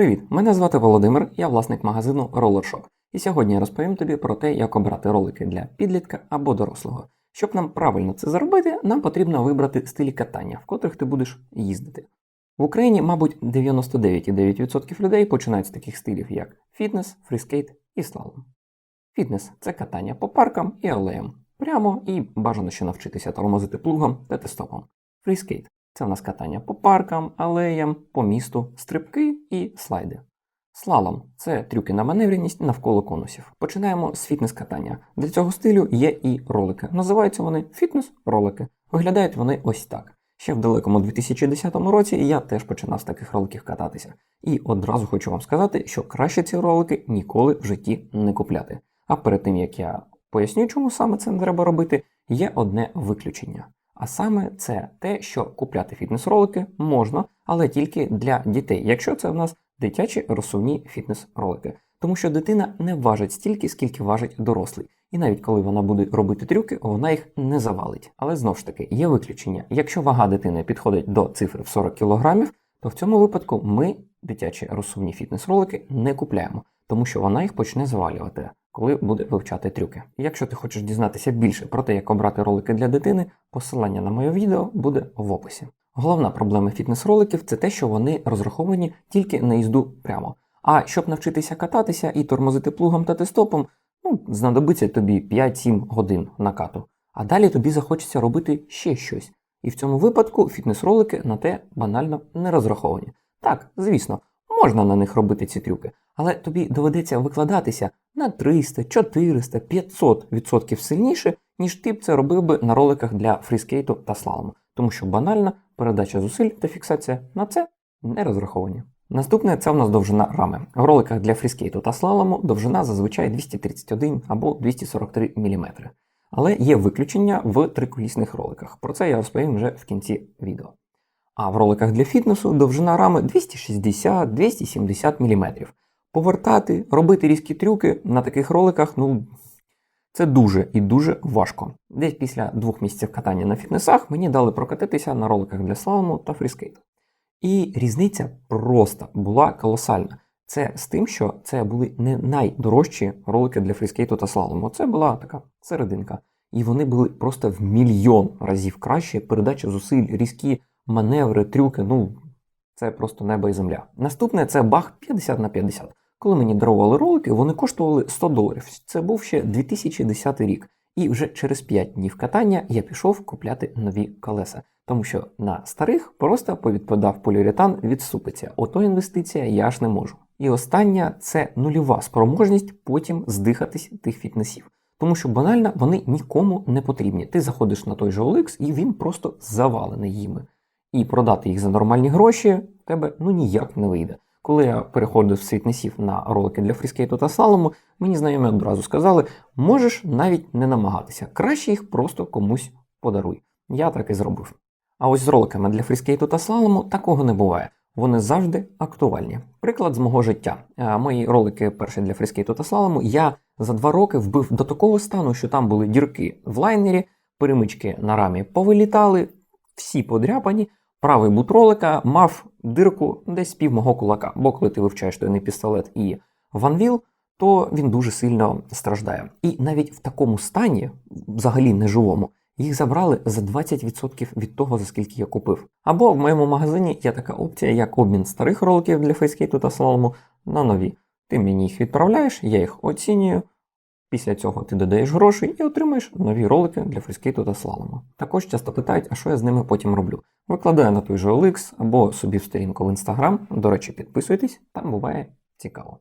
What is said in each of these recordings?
Привіт! Мене звати Володимир, я власник магазину Roller Shop. І сьогодні я розповім тобі про те, як обрати ролики для підлітка або дорослого. Щоб нам правильно це зробити, нам потрібно вибрати стилі катання, в котрих ти будеш їздити. В Україні, мабуть, 99,9% людей починають з таких стилів, як фітнес, фріскейт і слалом. Фітнес це катання по паркам і алеям, прямо і бажано ще навчитися тормозити плугом та тестопом. Фріскейт це в нас катання по паркам, алеям, по місту, стрибки і слайди. Слалом це трюки на маневреність навколо конусів. Починаємо з фітнес-катання. Для цього стилю є і ролики. Називаються вони фітнес-ролики. Виглядають вони ось так. Ще в далекому 2010 році я теж починав з таких роликів кататися. І одразу хочу вам сказати, що краще ці ролики ніколи в житті не купляти. А перед тим як я поясню, чому саме це не треба робити, є одне виключення. А саме це те, що купляти фітнес-ролики можна, але тільки для дітей, якщо це в нас дитячі розсувні фітнес-ролики. Тому що дитина не важить стільки, скільки важить дорослий. І навіть коли вона буде робити трюки, вона їх не завалить. Але знову ж таки є виключення. Якщо вага дитини підходить до цифри в 40 кг, то в цьому випадку ми дитячі розсувні фітнес-ролики не купляємо, тому що вона їх почне завалювати, коли буде вивчати трюки. Якщо ти хочеш дізнатися більше про те, як обрати ролики для дитини, посилання на моє відео буде в описі. Головна проблема фітнес-роликів це те, що вони розраховані тільки на їзду прямо. А щоб навчитися кататися і тормозити плугом та тестопом, ну, знадобиться тобі 5-7 годин накату. А далі тобі захочеться робити ще щось. І в цьому випадку фітнес-ролики на те банально не розраховані. Так, звісно, можна на них робити ці трюки, але тобі доведеться викладатися на 300, 400, 500% сильніше, ніж ти б це робив би на роликах для фріскейту та слалому, тому що банально передача зусиль та фіксація на це не розраховані. Наступне це в нас довжина рами. В роликах для фріскейту та слалому довжина зазвичай 231 або 243 мм. Але є виключення в триколісних роликах. Про це я розповім вже в кінці відео. А в роликах для фітнесу довжина рами 260-270 мм. Повертати, робити різкі трюки на таких роликах, ну, це дуже і дуже важко. Десь після двох місяців катання на фітнесах мені дали прокатитися на роликах для слалому та фріскейту. І різниця просто була колосальна. Це з тим, що це були не найдорожчі ролики для фріскейту та слалому. Це була така серединка. І вони були просто в мільйон разів краще. Передача зусиль, різкі маневри, трюки. Ну, це просто небо і земля. Наступне це баг 50 на 50. Коли мені дарували ролики, вони коштували 100 доларів. Це був ще 2010 рік. І вже через 5 днів катання я пішов купляти нові колеса, тому що на старих просто повідпадав поліуретан відсупиться. Ото інвестиція я ж не можу. І остання це нульова спроможність потім здихатись тих фітнесів. Тому що банально вони нікому не потрібні. Ти заходиш на той же OLX і він просто завалений їми. І продати їх за нормальні гроші в тебе ну ніяк не вийде. Коли я переходив з фітнесів на ролики для фріскейту та слалому, мені знайомі одразу сказали, можеш навіть не намагатися, краще їх просто комусь подаруй. Я так і зробив. А ось з роликами для фріскейту та слалому такого не буває. Вони завжди актуальні. Приклад з мого життя. Мої ролики перші для фріскейту та слалому я за два роки вбив до такого стану, що там були дірки в лайнері, перемички на рамі повилітали, всі подряпані. Правий бут ролика мав дирку десь пів мого кулака, бо коли ти вивчаєш той пістолет і ванвіл, то він дуже сильно страждає. І навіть в такому стані, взагалі неживому, їх забрали за 20% від того, за скільки я купив. Або в моєму магазині є така опція, як обмін старих роликів для фейскейту та слалому на нові. Ти мені їх відправляєш, я їх оцінюю. Після цього ти додаєш гроші і отримаєш нові ролики для фріскейту та слалому. Також часто питають, а що я з ними потім роблю. Викладаю на той же OLX або собі в сторінку в Instagram. До речі, підписуйтесь, там буває цікаво.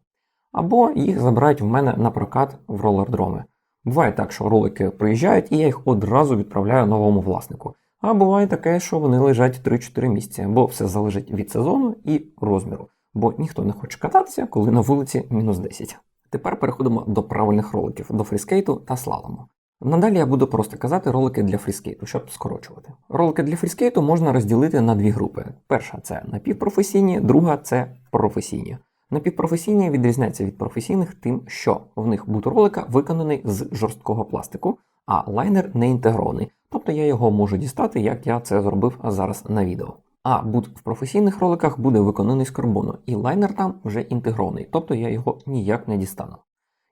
Або їх забирають в мене на прокат в ролердроми. Буває так, що ролики приїжджають і я їх одразу відправляю новому власнику. А буває таке, що вони лежать 3-4 місяці, бо все залежить від сезону і розміру. Бо ніхто не хоче кататися, коли на вулиці мінус 10. Тепер переходимо до правильних роликів, до фріскейту та слалому. Надалі я буду просто казати ролики для фріскейту, щоб скорочувати. Ролики для фріскейту можна розділити на дві групи. Перша це напівпрофесійні, друга це професійні. Напівпрофесійні відрізняються від професійних тим, що в них бут ролика виконаний з жорсткого пластику, а лайнер не інтегрований. Тобто я його можу дістати, як я це зробив зараз на відео. А бут в професійних роликах буде виконаний з карбону, і лайнер там вже інтегрований, тобто я його ніяк не дістану.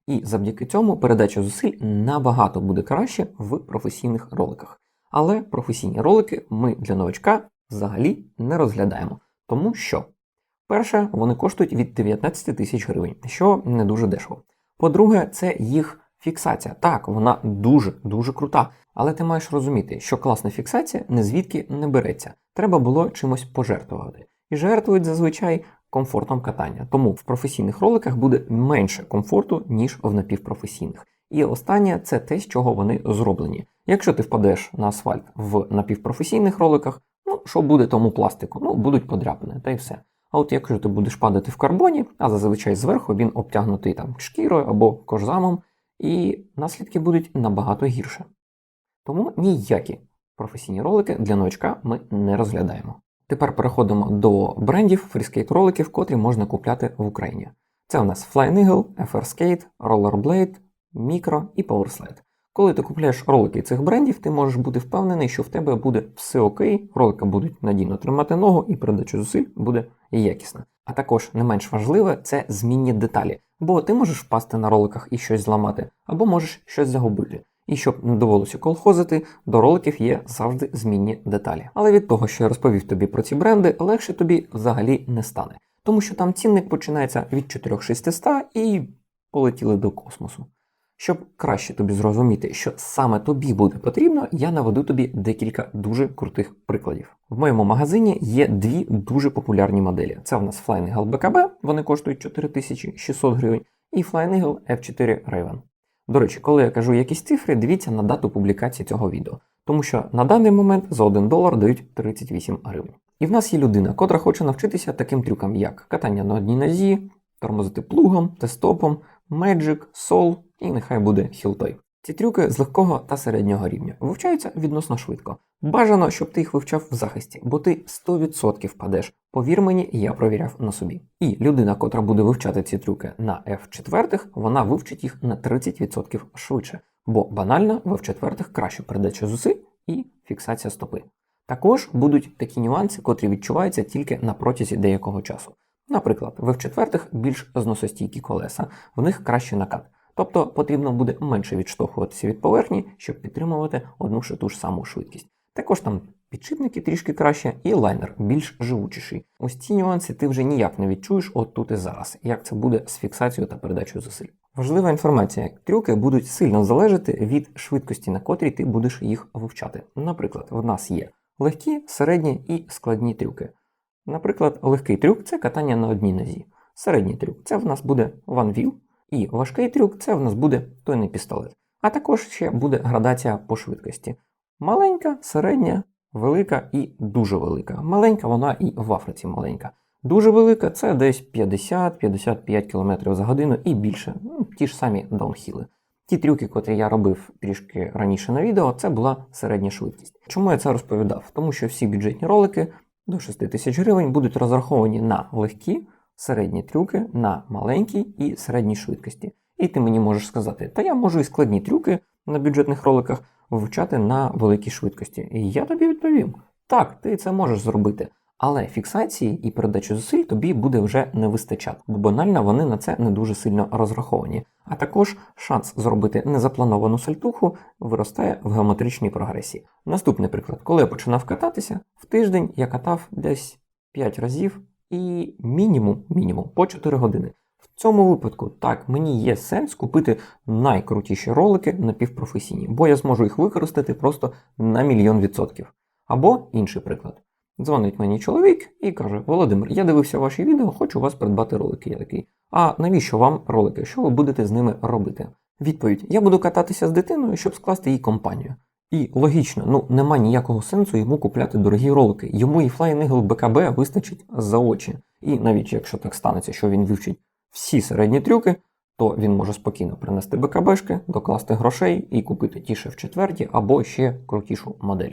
І завдяки цьому передача зусиль набагато буде краще в професійних роликах. Але професійні ролики ми для новачка взагалі не розглядаємо, тому що, перше, вони коштують від 19 тисяч гривень, що не дуже дешево. По-друге, це їх фіксація. Так, вона дуже-дуже крута, але ти маєш розуміти, що класна фіксація не звідки не береться. Треба було чимось пожертвувати. І жертвують зазвичай комфортом катання. Тому в професійних роликах буде менше комфорту, ніж в напівпрофесійних. І останнє це те, з чого вони зроблені. Якщо ти впадеш на асфальт в напівпрофесійних роликах, ну що буде тому пластику? Ну, будуть подряпини, та й все. А от якщо ти будеш падати в карбоні, а зазвичай зверху він обтягнутий там шкірою або кожзамом, і наслідки будуть набагато гірше. Тому ніякі професійні ролики для новачка ми не розглядаємо. Тепер переходимо до брендів фріскейт роликів, котрі можна купляти в Україні. Це у нас Flying Eagle, FR Skate, Rollerblade, Micro і PowerSlide. Коли ти купляєш ролики цих брендів, ти можеш бути впевнений, що в тебе буде все окей, ролики будуть надійно тримати ногу і передача зусиль буде якісна. А також не менш важливе це змінні деталі, бо ти можеш впасти на роликах і щось зламати, або можеш щось загубити. І щоб не довелося колхозити, до роликів є завжди змінні деталі. Але від того, що я розповів тобі про ці бренди, легше тобі взагалі не стане, тому що там цінник починається від 4600 і полетіли до космосу. Щоб краще тобі зрозуміти, що саме тобі буде потрібно, я наведу тобі декілька дуже крутих прикладів. В моєму магазині є дві дуже популярні моделі. Це в нас Flying Eagle BKB, вони коштують 4600 гривень, і Flying Eagle F4 Raven. До речі, коли я кажу якісь цифри, дивіться на дату публікації цього відео, тому що на даний момент за 1 долар дають 38 гривень. І в нас є людина, котра хоче навчитися таким трюкам, як катання на одній нозі, тормозити плугом, тестопом, меджик, сол і нехай буде хілтой. Ці трюки з легкого та середнього рівня вивчаються відносно швидко. Бажано, щоб ти їх вивчав в захисті, бо ти 100% впадеш. Повір мені, я провіряв на собі. І людина, котра буде вивчати ці трюки на F4, вона вивчить їх на 30% швидше, бо банально в F4 краще передача зусиль і фіксація стопи. Також будуть такі нюанси, котрі відчуваються тільки на протязі деякого часу. Наприклад, в F4 більш зносостійкі колеса, в них кращий накат. Тобто потрібно буде менше відштовхуватися від поверхні, щоб підтримувати одну ж ту ж саму швидкість. Також там підшипники трішки краще, і лайнер більш живучіший. Ось ці нюанси ти вже ніяк не відчуєш от тут і зараз, як це буде з фіксацією та передачею зусиль. Важлива інформація: трюки будуть сильно залежати від швидкості, на котрій ти будеш їх вивчати. Наприклад, в нас є легкі, середні і складні трюки. Наприклад, легкий трюк це катання на одній нозі. Середній трюк це в нас буде wheel, і важкий трюк це в нас буде тойний пістолет. А також ще буде градація по швидкості. Маленька, середня, велика і дуже велика. Маленька вона і в Африці маленька. Дуже велика це десь 50-55 км за годину і більше. Ну, ті ж самі даунхіли. Ті трюки, котрі я робив трішки раніше на відео, це була середня швидкість. Чому я це розповідав? Тому що всі бюджетні ролики до 6 тисяч гривень будуть розраховані на легкі, середні трюки, на маленькій і середній швидкості. І ти мені можеш сказати, та я можу і складні трюки на бюджетних роликах вивчати на великій швидкості. І я тобі відповім: так, ти це можеш зробити. Але фіксації і передачі зусиль тобі буде вже не вистачати, бо банально вони на це не дуже сильно розраховані. А також шанс зробити незаплановану сальтуху виростає в геометричній прогресії. Наступний приклад, коли я починав кататися, в тиждень я катав десь 5 разів і мінімум, мінімум по 4 години. В цьому випадку так мені є сенс купити найкрутіші ролики напівпрофесійні, бо я зможу їх використати просто на мільйон відсотків. Або інший приклад. Дзвонить мені чоловік і каже: Володимир, я дивився ваші відео, хочу у вас придбати ролики. Я такий. А навіщо вам ролики? Що ви будете з ними робити? Відповідь: Я буду кататися з дитиною, щоб скласти їй компанію. І логічно, ну нема ніякого сенсу йому купляти дорогі ролики. Йому і Eagle BKB вистачить за очі. І навіть якщо так станеться, що він вивчить всі середні трюки, то він може спокійно принести БКБшки, докласти грошей і купити ті ще в четверті або ще крутішу модель.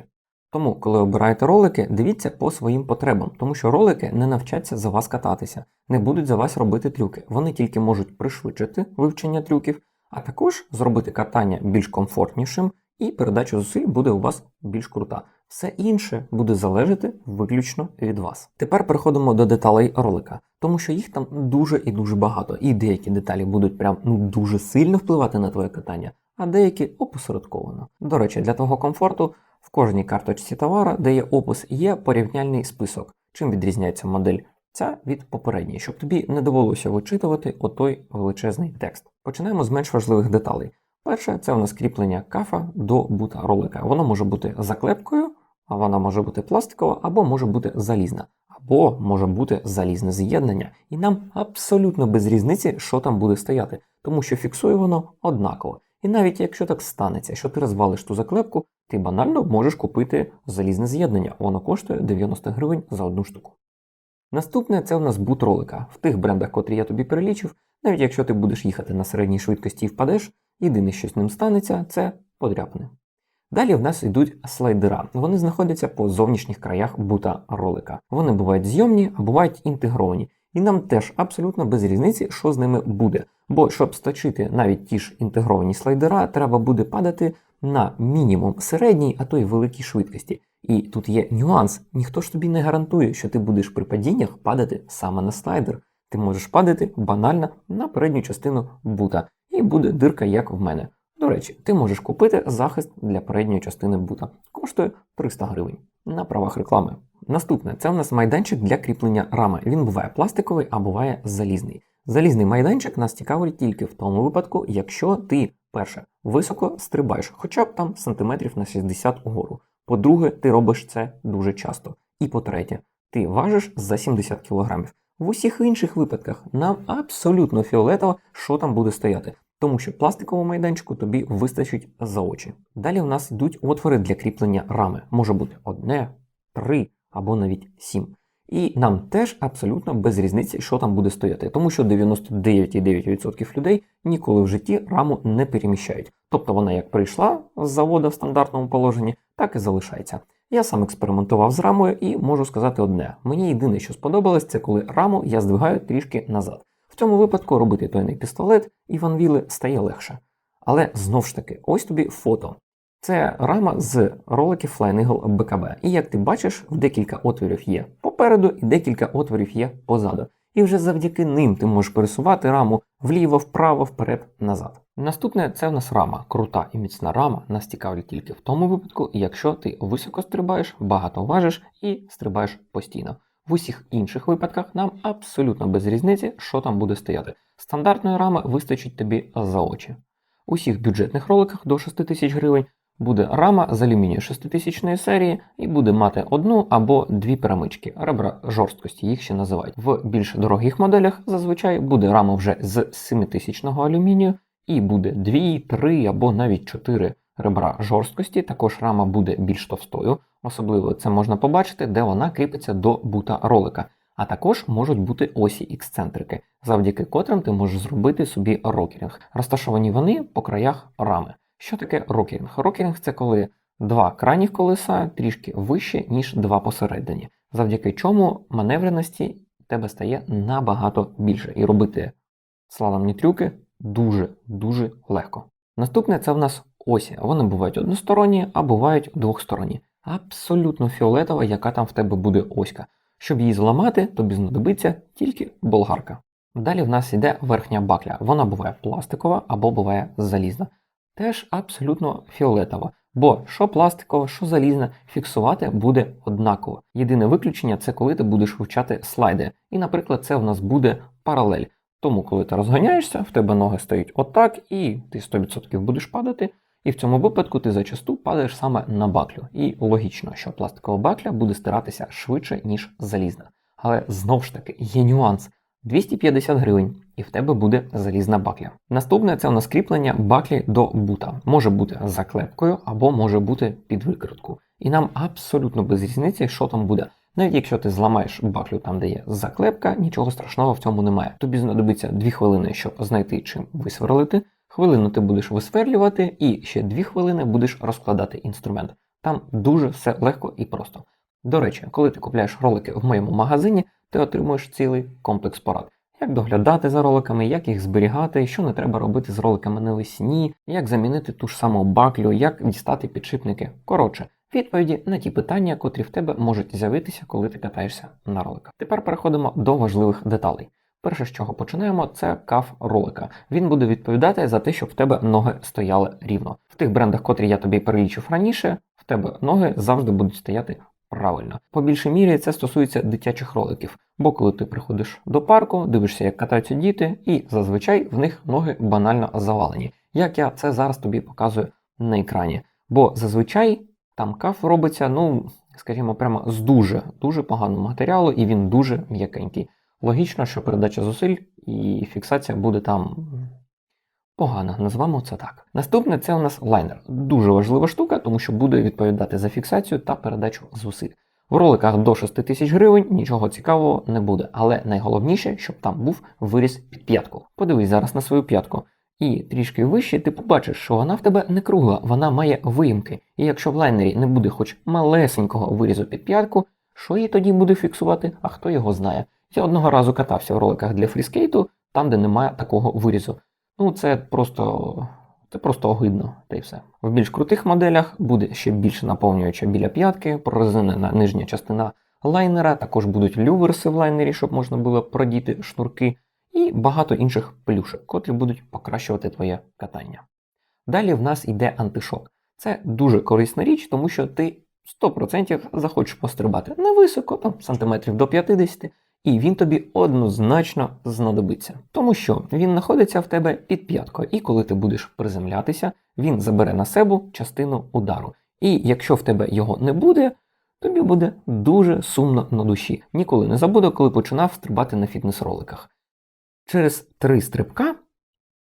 Тому, коли обираєте ролики, дивіться по своїм потребам, тому що ролики не навчаться за вас кататися, не будуть за вас робити трюки. Вони тільки можуть пришвидшити вивчення трюків, а також зробити катання більш комфортнішим, і передача зусиль буде у вас більш крута. Все інше буде залежати виключно від вас. Тепер переходимо до деталей ролика, тому що їх там дуже і дуже багато, і деякі деталі будуть прям ну дуже сильно впливати на твоє катання, а деякі опосередковано. До речі, для того комфорту в кожній карточці товара, де є опис, є порівняльний список, чим відрізняється модель ця від попередньої, щоб тобі не довелося вичитувати отой величезний текст. Починаємо з менш важливих деталей. Перше, це у нас кріплення кафа до бута ролика. Воно може бути заклепкою, вона може бути пластикова, або може бути залізна, або може бути залізне з'єднання. І нам абсолютно без різниці, що там буде стояти, тому що фіксує воно однаково. І навіть якщо так станеться, що ти розвалиш ту заклепку, ти банально можеш купити залізне з'єднання. Воно коштує 90 гривень за одну штуку. Наступне це у нас бут ролика. В тих брендах, котрі я тобі перелічив, навіть якщо ти будеш їхати на середній швидкості і впадеш, єдине, що з ним станеться, це подряпини. Далі в нас йдуть слайдера. Вони знаходяться по зовнішніх краях бута ролика. Вони бувають зйомні, а бувають інтегровані. І нам теж абсолютно без різниці, що з ними буде. Бо щоб сточити навіть ті ж інтегровані слайдера, треба буде падати на мінімум середній, а то й великій швидкості. І тут є нюанс: ніхто ж тобі не гарантує, що ти будеш при падіннях падати саме на слайдер. Ти можеш падати банально на передню частину бута, і буде дирка, як в мене. До речі, ти можеш купити захист для передньої частини бута. Коштує 300 гривень на правах реклами. Наступне це у нас майданчик для кріплення рами. Він буває пластиковий, а буває залізний. Залізний майданчик нас цікавить тільки в тому випадку, якщо ти, перше, високо стрибаєш, хоча б там сантиметрів на 60 угору. По-друге, ти робиш це дуже часто. І по-третє, ти важиш за 70 кг. В усіх інших випадках нам абсолютно фіолетово, що там буде стояти, тому що пластикового майданчику тобі вистачить за очі. Далі в нас йдуть отвори для кріплення рами. Може бути одне, три або навіть сім. І нам теж абсолютно без різниці, що там буде стояти, тому що 99,9% людей ніколи в житті раму не переміщають. Тобто вона як прийшла з заводу в стандартному положенні, так і залишається. Я сам експериментував з рамою і можу сказати одне: мені єдине, що сподобалось, це коли раму я здвигаю трішки назад. В цьому випадку робити тойний пістолет і ванвіли стає легше. Але знов ж таки, ось тобі фото. Це рама з роликів Flying Eagle BKB. І як ти бачиш, в декілька отворів є попереду і декілька отворів є позаду. І вже завдяки ним ти можеш пересувати раму вліво, вправо, вперед, назад. Наступне це в нас рама. Крута і міцна рама нас цікавить тільки в тому випадку, якщо ти високо стрибаєш, багато важиш і стрибаєш постійно. В усіх інших випадках нам абсолютно без різниці, що там буде стояти. Стандартної рами вистачить тобі за очі. У всіх бюджетних роликах до 6 тисяч гривень буде рама з алюмінію 6000 серії і буде мати одну або дві перемички, ребра жорсткості їх ще називають. В більш дорогих моделях зазвичай буде рама вже з 7000 алюмінію і буде 2, 3 або навіть 4 ребра жорсткості. Також рама буде більш товстою, особливо це можна побачити, де вона кріпиться до бута ролика. А також можуть бути осі ексцентрики, завдяки котрим ти можеш зробити собі рокерінг. Розташовані вони по краях рами. Що таке рокерінг? Рокерінг це коли два крайніх колеса трішки вище, ніж два посередині, завдяки чому маневреності тебе стає набагато більше. І робити слаломні трюки дуже-дуже легко. Наступне це в нас осі. Вони бувають односторонні, а бувають двохсторонні. Абсолютно фіолетова, яка там в тебе буде оська. Щоб її зламати, тобі знадобиться тільки болгарка. Далі в нас йде верхня бакля. Вона буває пластикова або буває залізна. Теж абсолютно фіолетова. Бо що пластикова, що залізна, фіксувати буде однаково. Єдине виключення це коли ти будеш вивчати слайди. І, наприклад, це в нас буде паралель. Тому, коли ти розганяєшся, в тебе ноги стоять отак, і ти 100% будеш падати. І в цьому випадку ти зачасту падаєш саме на баклю. І логічно, що пластикова бакля буде стиратися швидше, ніж залізна. Але знов ж таки є нюанс. 250 гривень, і в тебе буде залізна бакля. Наступне це у нас кріплення баклі до бута. Може бути заклепкою або може бути під викрутку. І нам абсолютно без різниці, що там буде. Навіть якщо ти зламаєш баклю там, де є заклепка, нічого страшного в цьому немає. Тобі знадобиться 2 хвилини, щоб знайти чим висверлити. Хвилину ти будеш висверлювати, і ще 2 хвилини будеш розкладати інструмент. Там дуже все легко і просто. До речі, коли ти купляєш ролики в моєму магазині, ти отримуєш цілий комплекс порад. Як доглядати за роликами, як їх зберігати, що не треба робити з роликами навесні, як замінити ту ж саму баклю, як дістати підшипники. Коротше, відповіді на ті питання, котрі в тебе можуть з'явитися, коли ти катаєшся на роликах. Тепер переходимо до важливих деталей. Перше, з чого починаємо, це каф ролика. Він буде відповідати за те, щоб в тебе ноги стояли рівно. В тих брендах, котрі я тобі перелічив раніше, в тебе ноги завжди будуть стояти правильно. По більшій мірі це стосується дитячих роликів. Бо коли ти приходиш до парку, дивишся, як катаються діти, і зазвичай в них ноги банально завалені. Як я це зараз тобі показую на екрані. Бо зазвичай там каф робиться, ну, скажімо, прямо з дуже дуже поганого матеріалу, і він дуже м'якенький. Логічно, що передача зусиль і фіксація буде там погана, назвемо це так. Наступне це у нас лайнер. Дуже важлива штука, тому що буде відповідати за фіксацію та передачу зусиль. В роликах до 6 тисяч гривень нічого цікавого не буде, але найголовніше, щоб там був виріс під п'ятку. Подивись зараз на свою п'ятку. І трішки вище ти побачиш, що вона в тебе не кругла, вона має виїмки. І якщо в лайнері не буде хоч малесенького вирізу під п'ятку, що її тоді буде фіксувати, а хто його знає. Я одного разу катався в роликах для фріскейту, там, де немає такого вирізу. Ну, це просто це просто огидно, та й все. В більш крутих моделях буде ще більше наповнююча біля п'ятки, прорезинена нижня частина лайнера, також будуть люверси в лайнері, щоб можна було продіти шнурки, і багато інших плюшок, котрі будуть покращувати твоє катання. Далі в нас йде антишок. Це дуже корисна річ, тому що ти 100% захочеш пострибати невисоко, там сантиметрів до 50, і він тобі однозначно знадобиться, тому що він знаходиться в тебе під п'яткою, і коли ти будеш приземлятися, він забере на себе частину удару. І якщо в тебе його не буде, тобі буде дуже сумно на душі. Ніколи не забуду, коли починав стрибати на фітнес-роликах. Через три стрибка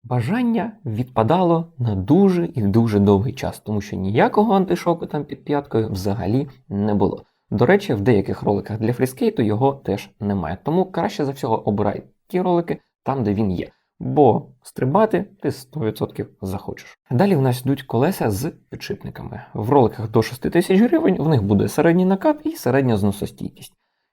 бажання відпадало на дуже і дуже довгий час, тому що ніякого антишоку там під п'яткою взагалі не було. До речі, в деяких роликах для фріскейту його теж немає. Тому краще за всього обирай ті ролики там, де він є. Бо стрибати ти 100% захочеш. Далі в нас йдуть колеса з підшипниками. В роликах до 6 тисяч гривень в них буде середній накат і середня зносостійкість.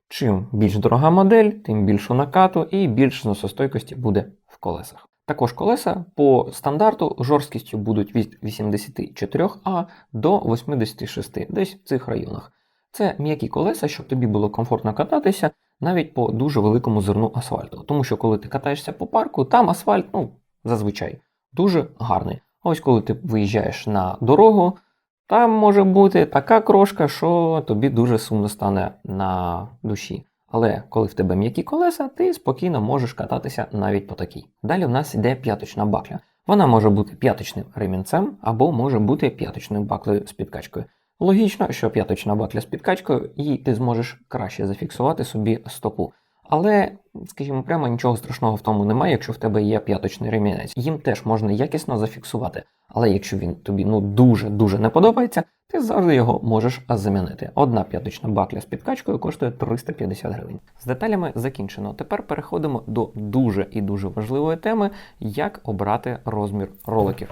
Чим більш дорога модель, тим більшу накату і більш зносостойкості буде в колесах. Також колеса по стандарту жорсткістю будуть від 84А до 86, десь в цих районах. Це м'які колеса, щоб тобі було комфортно кататися навіть по дуже великому зерну асфальту. Тому що коли ти катаєшся по парку, там асфальт, ну, зазвичай, дуже гарний. А ось коли ти виїжджаєш на дорогу, там може бути така крошка, що тобі дуже сумно стане на душі. Але коли в тебе м'які колеса, ти спокійно можеш кататися навіть по такій. Далі в нас йде п'яточна бакля. Вона може бути п'яточним ремінцем або може бути п'яточною баклею з підкачкою. Логічно, що п'яточна бакля з підкачкою, і ти зможеш краще зафіксувати собі стопу. Але, скажімо, прямо нічого страшного в тому немає, якщо в тебе є п'яточний ремінець. Їм теж можна якісно зафіксувати. Але якщо він тобі ну дуже-дуже не подобається, ти завжди його можеш замінити. Одна п'яточна бакля з підкачкою коштує 350 гривень. З деталями закінчено. Тепер переходимо до дуже і дуже важливої теми, як обрати розмір роликів.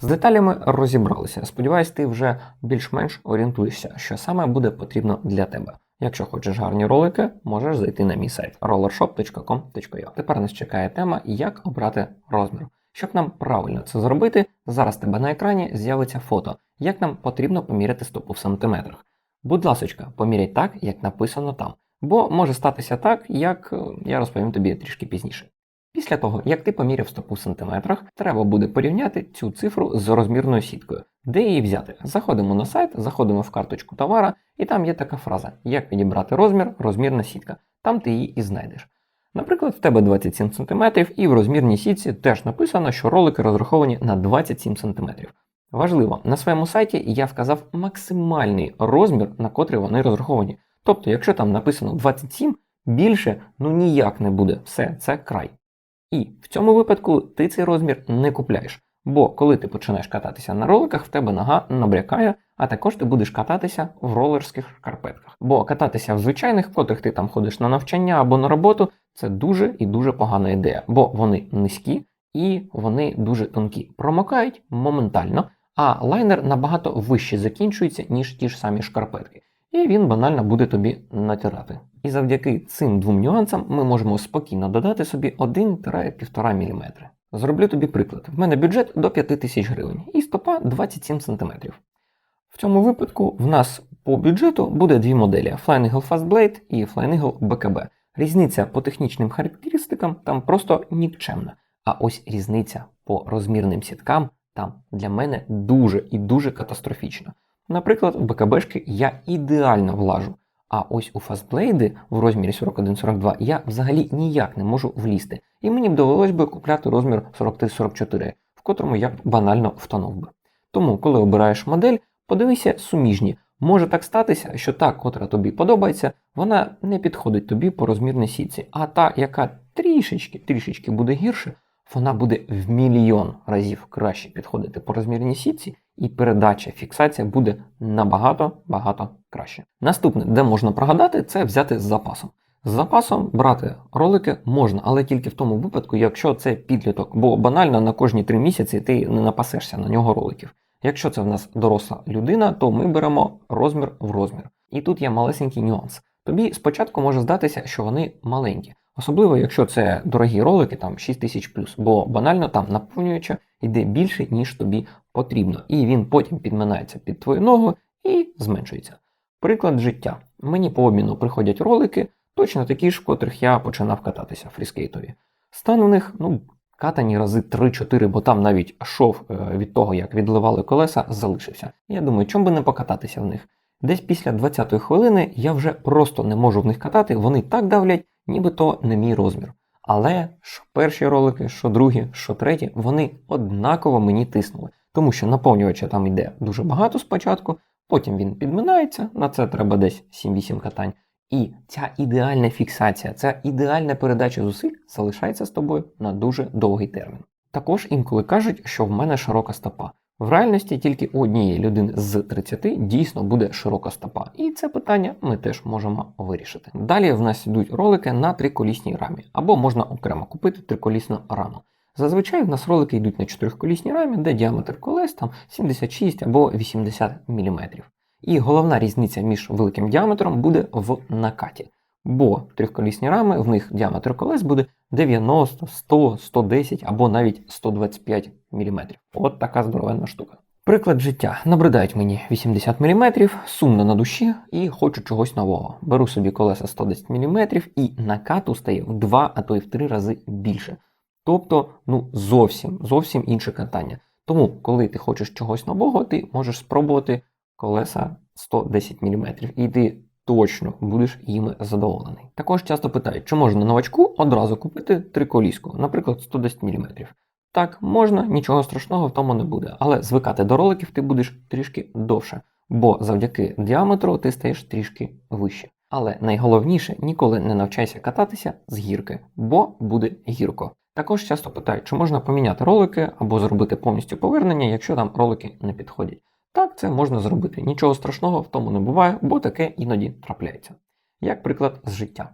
З деталями розібралися. Сподіваюсь, ти вже більш-менш орієнтуєшся, що саме буде потрібно для тебе. Якщо хочеш гарні ролики, можеш зайти на мій сайт rollershop.com.ua. Тепер нас чекає тема, як обрати розмір. Щоб нам правильно це зробити, зараз тебе на екрані з'явиться фото, як нам потрібно поміряти стопу в сантиметрах. Будь ласочка, поміряй так, як написано там, бо може статися так, як е, я розповім тобі трішки пізніше. Після того, як ти поміряв стопу в сантиметрах, треба буде порівняти цю цифру з розмірною сіткою. Де її взяти? Заходимо на сайт, заходимо в карточку товара, і там є така фраза: як підібрати розмір, розмірна сітка. Там ти її і знайдеш. Наприклад, в тебе 27 см, і в розмірній сітці теж написано, що ролики розраховані на 27 см. Важливо, на своєму сайті я вказав максимальний розмір, на котрий вони розраховані. Тобто, якщо там написано 27, більше ну ніяк не буде. Все, це край. І в цьому випадку ти цей розмір не купляєш. Бо коли ти починаєш кататися на роликах, в тебе нога набрякає, а також ти будеш кататися в ролерських шкарпетках. Бо кататися в звичайних, в котрих ти там ходиш на навчання або на роботу, це дуже і дуже погана ідея, бо вони низькі і вони дуже тонкі. Промокають моментально, а лайнер набагато вище закінчується, ніж ті ж самі шкарпетки. І він банально буде тобі натирати. І завдяки цим двом нюансам ми можемо спокійно додати собі 1-1,5 мм. Зроблю тобі приклад. В мене бюджет до 5 тисяч гривень і стопа 27 см. В цьому випадку в нас по бюджету буде дві моделі: Flying Eagle Fast Blade і Flying Eagle BKB. Різниця по технічним характеристикам там просто нікчемна. А ось різниця по розмірним сіткам там для мене дуже і дуже катастрофічна. Наприклад, в БКБшки я ідеально влажу. А ось у фастблейди в розмірі 41-42 я взагалі ніяк не можу влізти. І мені б довелось би купляти розмір 43-44, в котрому я банально втонув би. Тому, коли обираєш модель, подивися суміжні. Може так статися, що та, котра тобі подобається, вона не підходить тобі по розмірній сітці, а та, яка трішечки, трішечки буде гірше, вона буде в мільйон разів краще підходити по розмірній сітці, і передача, фіксація буде набагато багато краще. Наступне, де можна прогадати, це взяти з запасом. З запасом брати ролики можна, але тільки в тому випадку, якщо це підліток, бо банально на кожні три місяці ти не напасешся на нього роликів. Якщо це в нас доросла людина, то ми беремо розмір в розмір. І тут є малесенький нюанс. Тобі спочатку може здатися, що вони маленькі, особливо якщо це дорогі ролики, там 6 тисяч плюс, бо банально там наповнююча йде більше, ніж тобі потрібно, і він потім підминається під твою ногу і зменшується. Приклад життя. Мені по обміну приходять ролики, точно такі ж, в котрих я починав кататися фріскейтові. Стан у них, ну, катані рази 3-4, бо там навіть шов е, від того, як відливали колеса, залишився. Я думаю, чому би не покататися в них? Десь після 20-ї хвилини я вже просто не можу в них катати, вони так давлять, нібито не мій розмір. Але що перші ролики, що другі, що треті, вони однаково мені тиснули. Тому що наповнювача там йде дуже багато спочатку, потім він підминається, на це треба десь 7-8 катань. І ця ідеальна фіксація, ця ідеальна передача зусиль залишається з тобою на дуже довгий термін. Також інколи кажуть, що в мене широка стопа. В реальності тільки у однієї людини з 30 дійсно буде широка стопа, і це питання ми теж можемо вирішити. Далі в нас йдуть ролики на триколісній рамі, або можна окремо купити триколісну раму. Зазвичай в нас ролики йдуть на чотириколісній рамі, де діаметр колес там 76 або 80 мм. І головна різниця між великим діаметром буде в накаті. Бо трьохколісні рами, в них діаметр колес буде 90, 100, 110 або навіть 125 мм. От така здоровенна штука. Приклад життя. Набридають мені 80 мм, сумно на душі і хочу чогось нового. Беру собі колеса 110 мм і накату стає в 2, а то й в 3 рази більше. Тобто, ну зовсім зовсім інше катання. Тому, коли ти хочеш чогось нового, ти можеш спробувати колеса 110 мм, і ти точно будеш їми задоволений. Також часто питають, чи можна новачку одразу купити триколіску, наприклад, 110 мм. Так, можна, нічого страшного в тому не буде, але звикати до роликів ти будеш трішки довше, бо завдяки діаметру ти стаєш трішки вище. Але найголовніше ніколи не навчайся кататися з гірки, бо буде гірко. Також часто питають, чи можна поміняти ролики або зробити повністю повернення, якщо там ролики не підходять. Так, це можна зробити. Нічого страшного в тому не буває, бо таке іноді трапляється. Як приклад з життя.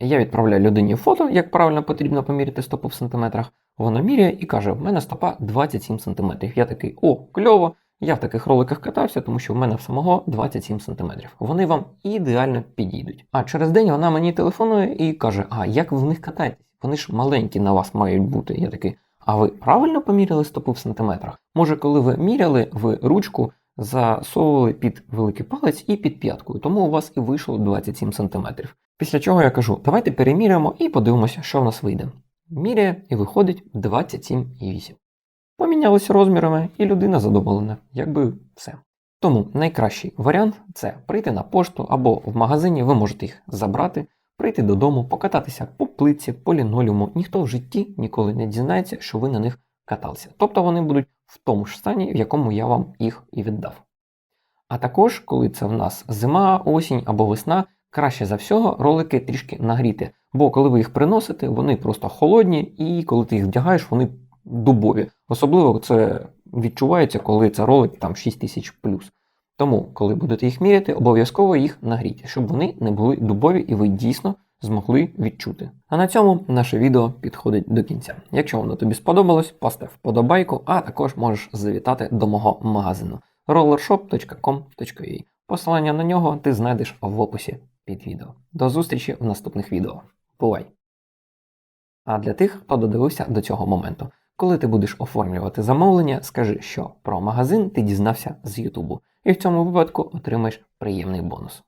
Я відправляю людині фото, як правильно потрібно поміряти стопу в сантиметрах. Вона міряє і каже: в мене стопа 27 см. Я такий, о, кльово! Я в таких роликах катався, тому що в мене в самого 27 см. Вони вам ідеально підійдуть. А через день вона мені телефонує і каже: А як ви в них катаєтесь? Вони ж маленькі на вас мають бути. Я такий, а ви правильно поміряли стопу в сантиметрах? Може, коли ви міряли, ви ручку засовували під великий палець і під п'яткою, тому у вас і вийшло 27 см. Після чого я кажу, давайте переміряємо і подивимося, що в нас вийде. Міряє і виходить 27,8. Помінялися розмірами, і людина задоволена, якби все. Тому найкращий варіант це прийти на пошту або в магазині, ви можете їх забрати, прийти додому, покататися по плитці, по лінолеуму. Ніхто в житті ніколи не дізнається, що ви на них каталися. Тобто вони будуть в тому ж стані, в якому я вам їх і віддав. А також, коли це в нас зима, осінь або весна, краще за всього ролики трішки нагріти. Бо коли ви їх приносите, вони просто холодні, і коли ти їх вдягаєш, вони дубові. Особливо це відчувається, коли це ролик там 6000 плюс. Тому, коли будете їх міряти, обов'язково їх нагрійте, щоб вони не були дубові і ви дійсно змогли відчути. А на цьому наше відео підходить до кінця. Якщо воно тобі сподобалось, постав вподобайку, а також можеш завітати до мого магазину rollershop.com.ua. Посилання на нього ти знайдеш в описі під відео. До зустрічі в наступних відео. Бувай! А для тих, хто додивився до цього моменту, Коли ти будеш оформлювати замовлення, скажи, що про магазин ти дізнався з Ютубу, і в цьому випадку отримаєш приємний бонус.